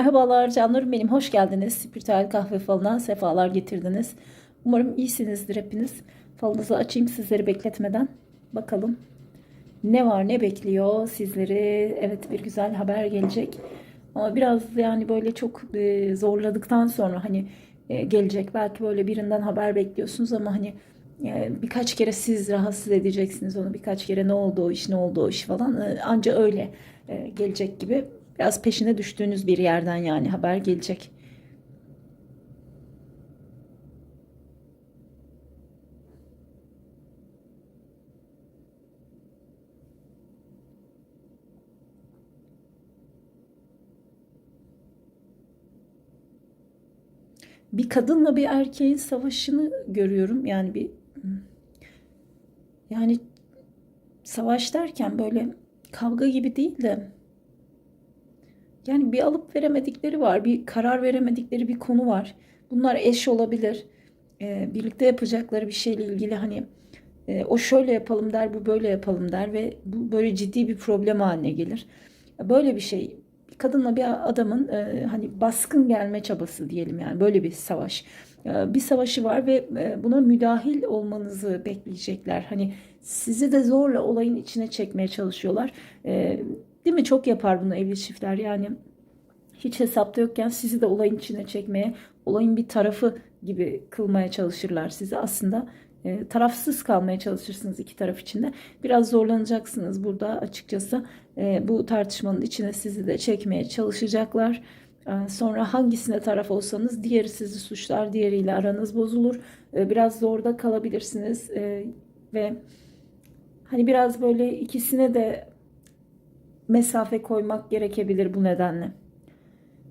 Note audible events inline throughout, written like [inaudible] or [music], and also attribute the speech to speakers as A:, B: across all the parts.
A: Merhabalar canlarım benim. Hoş geldiniz. Spiritüel kahve falına sefalar getirdiniz. Umarım iyisinizdir hepiniz. Falınızı açayım sizleri bekletmeden. Bakalım ne var ne bekliyor sizleri. Evet bir güzel haber gelecek. Ama biraz yani böyle çok e, zorladıktan sonra hani e, gelecek. Belki böyle birinden haber bekliyorsunuz ama hani e, birkaç kere siz rahatsız edeceksiniz onu. Birkaç kere ne oldu o iş ne oldu o iş falan. Anca öyle gelecek gibi. Biraz peşine düştüğünüz bir yerden yani haber gelecek. Bir kadınla bir erkeğin savaşını görüyorum. Yani bir yani savaş derken böyle kavga gibi değil de yani bir alıp veremedikleri var, bir karar veremedikleri bir konu var. Bunlar eş olabilir. Ee, birlikte yapacakları bir şeyle ilgili hani e, o şöyle yapalım der, bu böyle yapalım der ve bu böyle ciddi bir problem haline gelir. Böyle bir şey bir kadınla bir adamın e, hani baskın gelme çabası diyelim yani böyle bir savaş. E, bir savaşı var ve e, buna müdahil olmanızı bekleyecekler. Hani sizi de zorla olayın içine çekmeye çalışıyorlar. E, Değil mi? Çok yapar bunu evli çiftler. Yani hiç hesapta yokken sizi de olayın içine çekmeye, olayın bir tarafı gibi kılmaya çalışırlar sizi. Aslında e, tarafsız kalmaya çalışırsınız iki taraf içinde. Biraz zorlanacaksınız burada açıkçası. E, bu tartışmanın içine sizi de çekmeye çalışacaklar. E, sonra hangisine taraf olsanız diğeri sizi suçlar, diğeriyle aranız bozulur. E, biraz zorda kalabilirsiniz e, ve hani biraz böyle ikisine de mesafe koymak gerekebilir bu nedenle.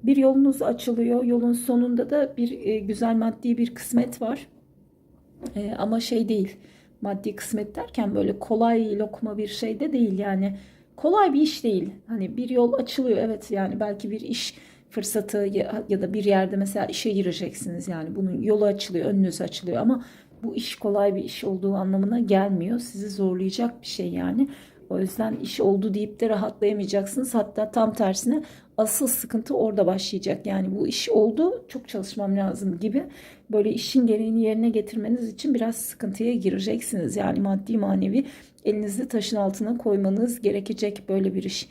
A: Bir yolunuz açılıyor. Yolun sonunda da bir e, güzel maddi bir kısmet var. E, ama şey değil. Maddi kısmet derken böyle kolay lokma bir şey de değil yani. Kolay bir iş değil. Hani bir yol açılıyor evet yani belki bir iş fırsatı ya, ya da bir yerde mesela işe gireceksiniz yani bunun yolu açılıyor, önünüz açılıyor ama bu iş kolay bir iş olduğu anlamına gelmiyor. Sizi zorlayacak bir şey yani. O yüzden iş oldu deyip de rahatlayamayacaksınız. Hatta tam tersine asıl sıkıntı orada başlayacak. Yani bu iş oldu çok çalışmam lazım gibi böyle işin gereğini yerine getirmeniz için biraz sıkıntıya gireceksiniz. Yani maddi manevi elinizi taşın altına koymanız gerekecek böyle bir iş.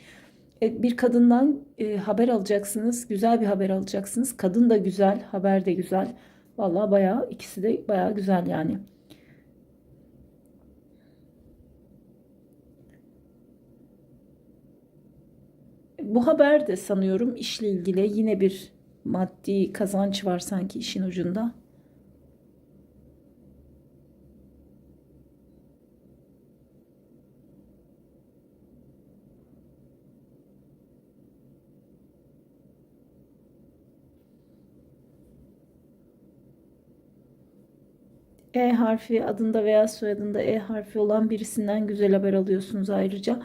A: E, bir kadından e, haber alacaksınız. Güzel bir haber alacaksınız. Kadın da güzel, haber de güzel. Vallahi bayağı ikisi de bayağı güzel yani. Bu haber de sanıyorum işle ilgili yine bir maddi kazanç var sanki işin ucunda. E harfi adında veya soyadında E harfi olan birisinden güzel haber alıyorsunuz ayrıca.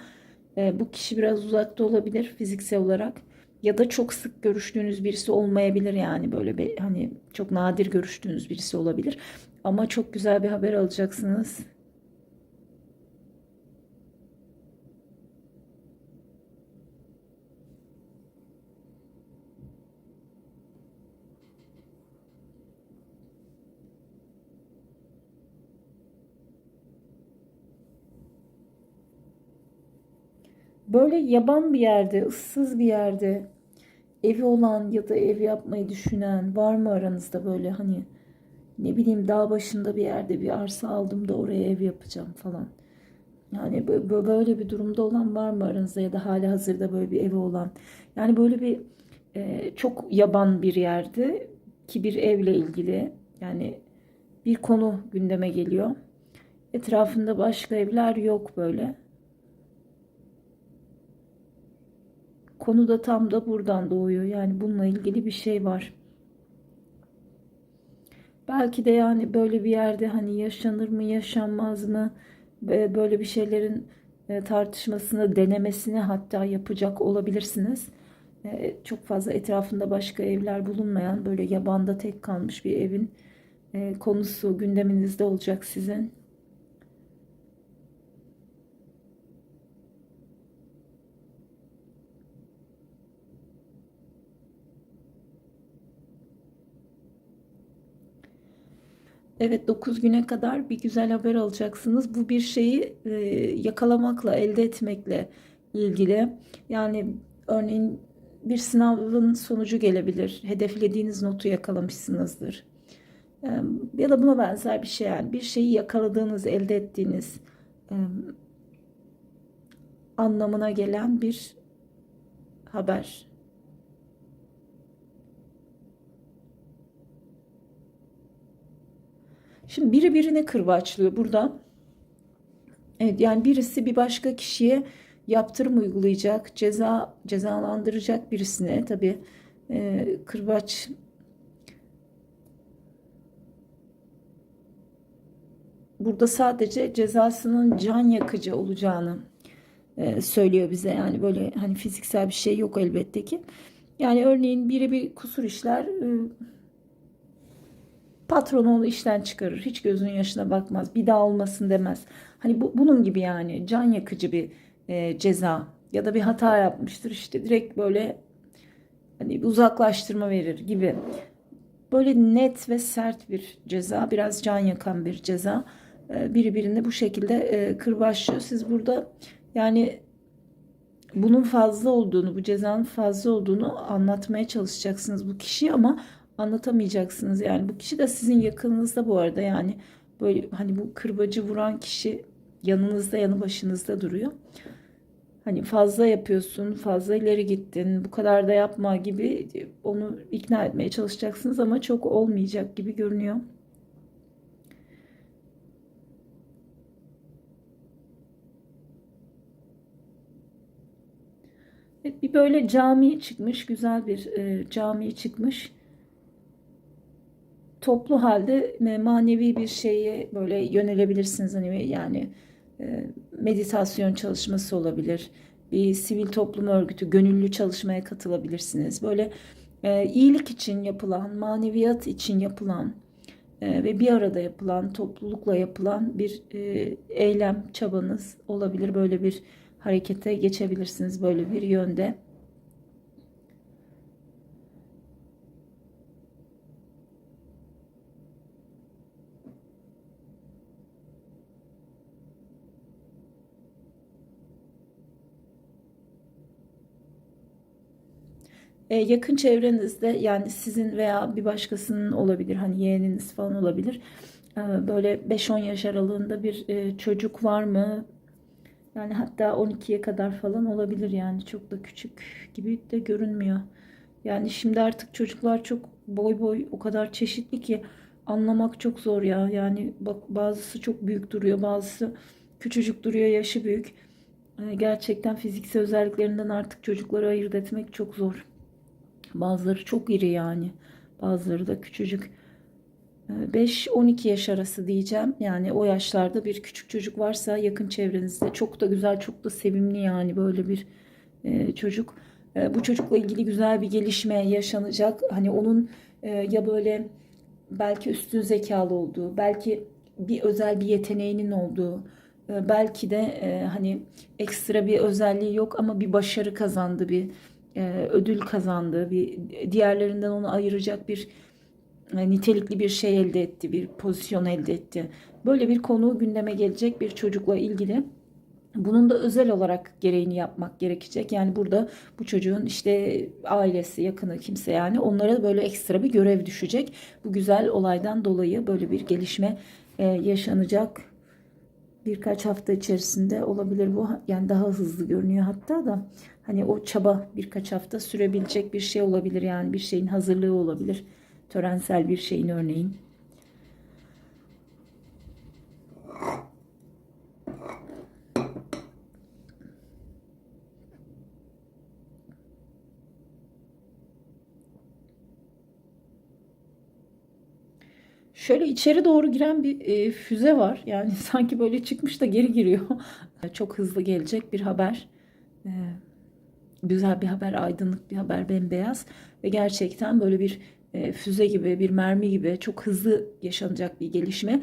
A: E, bu kişi biraz uzakta olabilir fiziksel olarak ya da çok sık görüştüğünüz birisi olmayabilir yani böyle bir hani çok nadir görüştüğünüz birisi olabilir. Ama çok güzel bir haber alacaksınız. Böyle yaban bir yerde, ıssız bir yerde evi olan ya da ev yapmayı düşünen var mı aranızda böyle hani ne bileyim dağ başında bir yerde bir arsa aldım da oraya ev yapacağım falan. Yani böyle bir durumda olan var mı aranızda ya da hali hazırda böyle bir evi olan. Yani böyle bir e, çok yaban bir yerde ki bir evle ilgili yani bir konu gündeme geliyor. Etrafında başka evler yok böyle. Konu da tam da buradan doğuyor. Yani bununla ilgili bir şey var. Belki de yani böyle bir yerde hani yaşanır mı yaşanmaz mı böyle bir şeylerin e, tartışmasını denemesini hatta yapacak olabilirsiniz. E, çok fazla etrafında başka evler bulunmayan böyle yabanda tek kalmış bir evin e, konusu gündeminizde olacak sizin. Evet 9 güne kadar bir güzel haber alacaksınız. Bu bir şeyi e, yakalamakla, elde etmekle ilgili. Yani örneğin bir sınavın sonucu gelebilir. Hedeflediğiniz notu yakalamışsınızdır. E, ya da buna benzer bir şey yani. Bir şeyi yakaladığınız, elde ettiğiniz e, anlamına gelen bir haber. Şimdi biri birine kırbaçlıyor burada. Evet yani birisi bir başka kişiye yaptırım uygulayacak, ceza cezalandıracak birisine tabii e, kırbaç burada sadece cezasının can yakıcı olacağını e, söylüyor bize. Yani böyle hani fiziksel bir şey yok elbette ki. Yani örneğin biri bir kusur işler, e, patron onu işten çıkarır. Hiç gözünün yaşına bakmaz. Bir daha olmasın demez. Hani bu, bunun gibi yani can yakıcı bir e, ceza ya da bir hata yapmıştır işte direkt böyle hani uzaklaştırma verir gibi. Böyle net ve sert bir ceza, biraz can yakan bir ceza. E, biri birine bu şekilde e, kırbaçlıyor. Siz burada yani bunun fazla olduğunu, bu cezanın fazla olduğunu anlatmaya çalışacaksınız bu kişiye ama anlatamayacaksınız. Yani bu kişi de sizin yakınınızda bu arada yani böyle hani bu kırbacı vuran kişi yanınızda yanı başınızda duruyor. Hani fazla yapıyorsun, fazla ileri gittin, bu kadar da yapma gibi onu ikna etmeye çalışacaksınız ama çok olmayacak gibi görünüyor. Evet, bir böyle cami çıkmış, güzel bir e, cami çıkmış. Toplu halde manevi bir şeye böyle yönelebilirsiniz. Hani yani e, meditasyon çalışması olabilir. Bir sivil toplum örgütü, gönüllü çalışmaya katılabilirsiniz. Böyle e, iyilik için yapılan, maneviyat için yapılan e, ve bir arada yapılan, toplulukla yapılan bir eylem çabanız olabilir. Böyle bir harekete geçebilirsiniz böyle bir yönde. E, yakın çevrenizde yani sizin veya bir başkasının olabilir hani yeğeniniz falan olabilir. E, böyle 5-10 yaş aralığında bir e, çocuk var mı? Yani hatta 12'ye kadar falan olabilir yani çok da küçük gibi de görünmüyor. Yani şimdi artık çocuklar çok boy boy o kadar çeşitli ki anlamak çok zor ya. Yani bak bazısı çok büyük duruyor, bazısı küçücük duruyor, yaşı büyük. Gerçekten fiziksel özelliklerinden artık çocukları ayırt etmek çok zor. Bazıları çok iri yani. Bazıları da küçücük. 5-12 yaş arası diyeceğim. Yani o yaşlarda bir küçük çocuk varsa yakın çevrenizde çok da güzel, çok da sevimli yani böyle bir e, çocuk. E, bu çocukla ilgili güzel bir gelişme yaşanacak. Hani onun e, ya böyle belki üstün zekalı olduğu, belki bir özel bir yeteneğinin olduğu, belki de hani ekstra bir özelliği yok ama bir başarı kazandı, bir ödül kazandı, bir diğerlerinden onu ayıracak bir e, nitelikli bir şey elde etti, bir pozisyon elde etti. Böyle bir konu gündeme gelecek bir çocukla ilgili. Bunun da özel olarak gereğini yapmak gerekecek. Yani burada bu çocuğun işte ailesi, yakını kimse yani onlara böyle ekstra bir görev düşecek. Bu güzel olaydan dolayı böyle bir gelişme e, yaşanacak. Birkaç hafta içerisinde olabilir bu. Yani daha hızlı görünüyor hatta da hani o çaba birkaç hafta sürebilecek bir şey olabilir. Yani bir şeyin hazırlığı olabilir. Törensel bir şeyin örneğin. Şöyle içeri doğru giren bir e, füze var. Yani [laughs] sanki böyle çıkmış da geri giriyor. [laughs] Çok hızlı gelecek bir haber. E, güzel bir haber, aydınlık bir haber, bembeyaz. Ve gerçekten böyle bir e, füze gibi bir mermi gibi çok hızlı yaşanacak bir gelişme.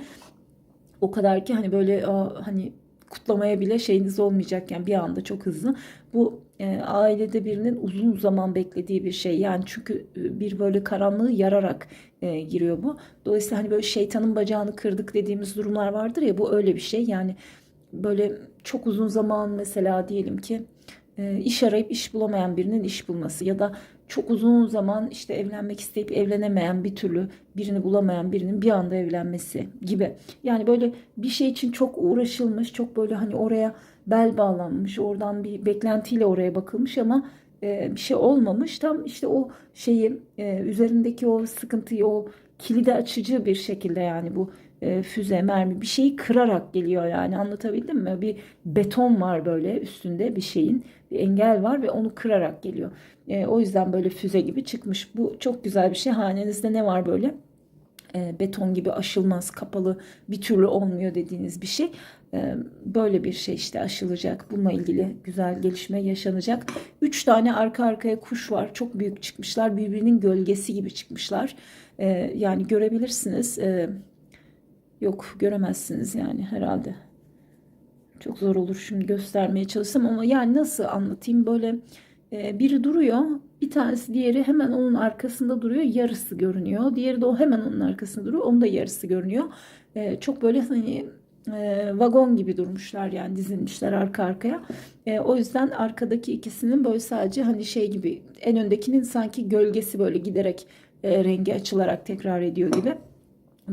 A: O kadar ki hani böyle hani kutlamaya bile şeyiniz olmayacak yani bir anda çok hızlı. Bu e, ailede birinin uzun zaman beklediği bir şey. Yani çünkü e, bir böyle karanlığı yararak e, giriyor bu. Dolayısıyla hani böyle şeytanın bacağını kırdık dediğimiz durumlar vardır ya bu öyle bir şey. Yani böyle çok uzun zaman mesela diyelim ki iş arayıp iş bulamayan birinin iş bulması ya da çok uzun zaman işte evlenmek isteyip evlenemeyen bir türlü birini bulamayan birinin bir anda evlenmesi gibi. Yani böyle bir şey için çok uğraşılmış, çok böyle hani oraya bel bağlanmış, oradan bir beklentiyle oraya bakılmış ama e, bir şey olmamış. Tam işte o şeyi e, üzerindeki o sıkıntıyı, o kilidi açıcı bir şekilde yani bu e, füze, mermi bir şeyi kırarak geliyor yani anlatabildim mi? Bir beton var böyle üstünde bir şeyin bir engel var ve onu kırarak geliyor. E, o yüzden böyle füze gibi çıkmış. Bu çok güzel bir şey. Hanenizde ne var böyle? E, beton gibi aşılmaz, kapalı bir türlü olmuyor dediğiniz bir şey. E, böyle bir şey işte aşılacak. Bununla ilgili güzel gelişme yaşanacak. Üç tane arka arkaya kuş var. Çok büyük çıkmışlar. Birbirinin gölgesi gibi çıkmışlar. E, yani görebilirsiniz. E, yok göremezsiniz yani herhalde. Çok zor olur şimdi göstermeye çalışsam ama yani nasıl anlatayım böyle e, biri duruyor bir tanesi diğeri hemen onun arkasında duruyor yarısı görünüyor. Diğeri de o hemen onun arkasında duruyor onun da yarısı görünüyor. E, çok böyle hani e, vagon gibi durmuşlar yani dizilmişler arka arkaya. E, o yüzden arkadaki ikisinin böyle sadece hani şey gibi en öndekinin sanki gölgesi böyle giderek e, rengi açılarak tekrar ediyor gibi.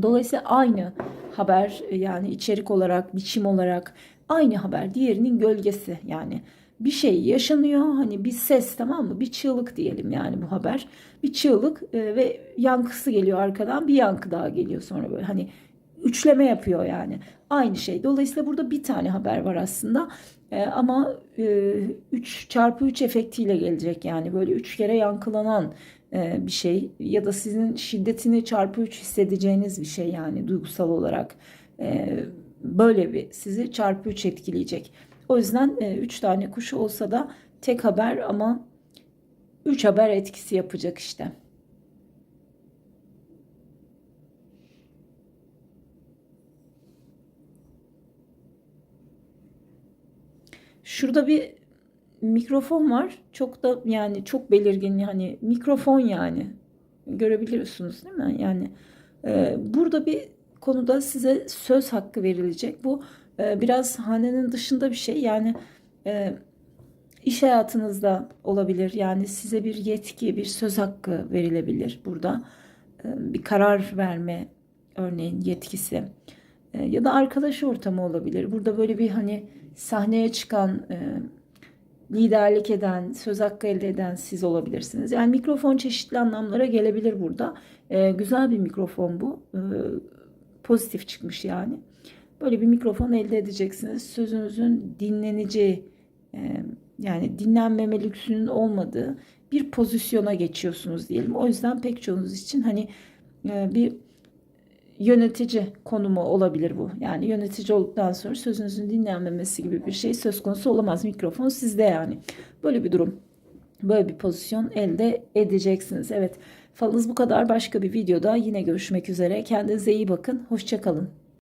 A: Dolayısıyla aynı haber yani içerik olarak, biçim olarak aynı haber. Diğerinin gölgesi yani bir şey yaşanıyor. Hani bir ses tamam mı? Bir çığlık diyelim yani bu haber. Bir çığlık e, ve yankısı geliyor arkadan. Bir yankı daha geliyor sonra böyle hani üçleme yapıyor yani. Aynı şey. Dolayısıyla burada bir tane haber var aslında. E, ama 3 e, çarpı 3 efektiyle gelecek yani böyle 3 kere yankılanan e, bir şey ya da sizin şiddetini çarpı 3 hissedeceğiniz bir şey yani duygusal olarak e, böyle bir sizi çarpı 3 etkileyecek. O yüzden 3 e, tane kuş olsa da tek haber ama 3 haber etkisi yapacak işte. Şurada bir mikrofon var. Çok da yani çok belirgin hani mikrofon yani. Görebiliyorsunuz değil mi? Yani e, burada bir konuda size söz hakkı verilecek. Bu e, biraz hanenin dışında bir şey. Yani e, iş hayatınızda olabilir. Yani size bir yetki, bir söz hakkı verilebilir burada. E, bir karar verme örneğin yetkisi. E, ya da arkadaş ortamı olabilir. Burada böyle bir hani sahneye çıkan e, liderlik eden, söz hakkı elde eden siz olabilirsiniz. Yani mikrofon çeşitli anlamlara gelebilir burada. E, güzel bir mikrofon bu. E, pozitif çıkmış yani. Böyle bir mikrofon elde edeceksiniz. Sözünüzün dinleneceği, e, yani dinlenmeme lüksünün olmadığı bir pozisyona geçiyorsunuz diyelim. O yüzden pek çoğunuz için hani e, bir yönetici konumu olabilir bu. Yani yönetici olduktan sonra sözünüzün dinlenmemesi gibi bir şey söz konusu olamaz. Mikrofon sizde yani. Böyle bir durum. Böyle bir pozisyon elde edeceksiniz. Evet falınız bu kadar. Başka bir videoda yine görüşmek üzere. Kendinize iyi bakın. Hoşçakalın.